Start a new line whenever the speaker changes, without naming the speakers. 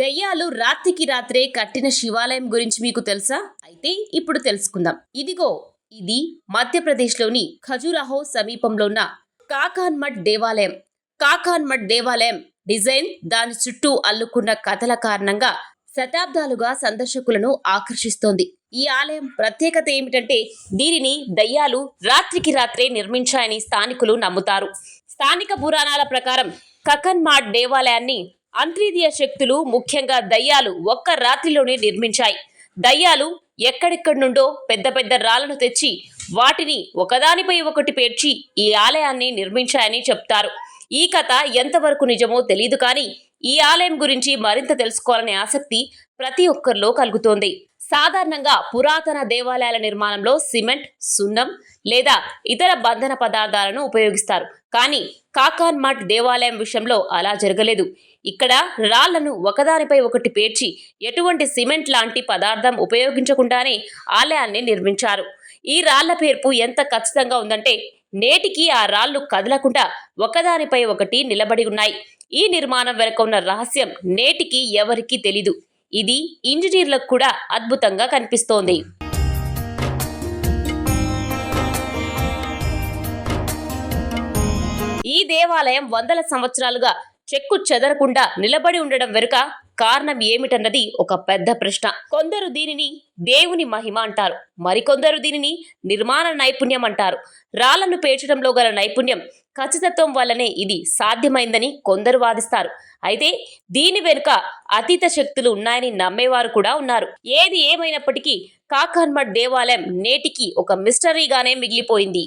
రాత్రికి రాత్రే కట్టిన శివాలయం గురించి మీకు తెలుసా? అయితే ఇప్పుడు తెలుసుకుందాం. ఇదిగో ఇది మధ్యప్రదేశ్లోని ఖజురాహో సమీపంలో ఉన్న కాకాన్మఠ్ దేవాలయం. కాకాన్మఠ్ దేవాలయం డిజైన్ దాని చుట్టూ అల్లుకున్న కథల కారణంగా శతాబ్దాలుగా సందర్శకులను ఆకర్షిస్తోంది. ఈ ఆలయం ప్రత్యేకత ఏమిటంటే దీనిని దయ్యాలు రాత్రికి రాత్రే నిర్మించాయని స్థానికులు నమ్ముతారు. స్థానిక పురాణాల ప్రకారం కకన్మాడ్ దేవాలయాన్ని అంత్రీదీయ శక్తులు ముఖ్యంగా దయ్యాలు ఒక్క రాత్రిలోనే నిర్మించాయి. దయ్యాలు ఎక్కడెక్కడి నుండో పెద్ద పెద్ద రాళ్ళను తెచ్చి వాటిని ఒకదానిపై ఒకటి పేర్చి ఈ ఆలయాన్ని నిర్మించాయని చెప్తారు. ఈ కథ ఎంతవరకు నిజమో తెలియదు కానీ ఈ ఆలయం గురించి మరింత తెలుసుకోవాలనే ఆసక్తి ప్రతి ఒక్కరిలో కలుగుతోంది. సాధారణంగా పురాతన దేవాలయాల నిర్మాణంలో సిమెంట్ సున్నం లేదా ఇతర బంధన పదార్థాలను ఉపయోగిస్తారు. కానీ కాకాన్ మఠ్ దేవాలయం విషయంలో అలా జరగలేదు. ఇక్కడ రాళ్ళను ఒకదానిపై ఒకటి పేర్చి ఎటువంటి సిమెంట్ లాంటి పదార్థం ఉపయోగించకుండానే ఆలయాన్ని నిర్మించారు. ఈ రాళ్ళ పేర్పు ఎంత ఖచ్చితంగా ఉందంటే నేటికి ఆ రాళ్ళు కదలకుండా ఒకదానిపై ఒకటి నిలబడి ఉన్నాయి. ఈ నిర్మాణం వెనుక ఉన్న రహస్యం నేటికి ఎవరికీ తెలీదు. ఇది ఇంజనీర్లకు కూడా అద్భుతంగా కనిపిస్తోంది. ఈ దేవాలయం వందల సంవత్సరాలుగా చెక్కు చెదరకుండా నిలబడి ఉండడం వెనుక కారణం ఏమిటన్నది ఒక పెద్ద ప్రశ్న. కొందరు దీనిని దేవుని మహిమ అంటారు. మరికొందరు దీనిని నిర్మాణ నైపుణ్యం అంటారు. రాళ్ళను పేర్చడంలో గల నైపుణ్యం ఖచ్చితత్వం వల్లనే ఇది సాధ్యమైందని కొందరు వాదిస్తారు. అయితే దీని వెనుక అతీత శక్తులు ఉన్నాయని నమ్మేవారు కూడా ఉన్నారు. ఏది ఏమైనప్పటికీ కాకాన్మఠ్ దేవాలయం నేటికి ఒక మిస్టరీగానే మిగిలిపోయింది.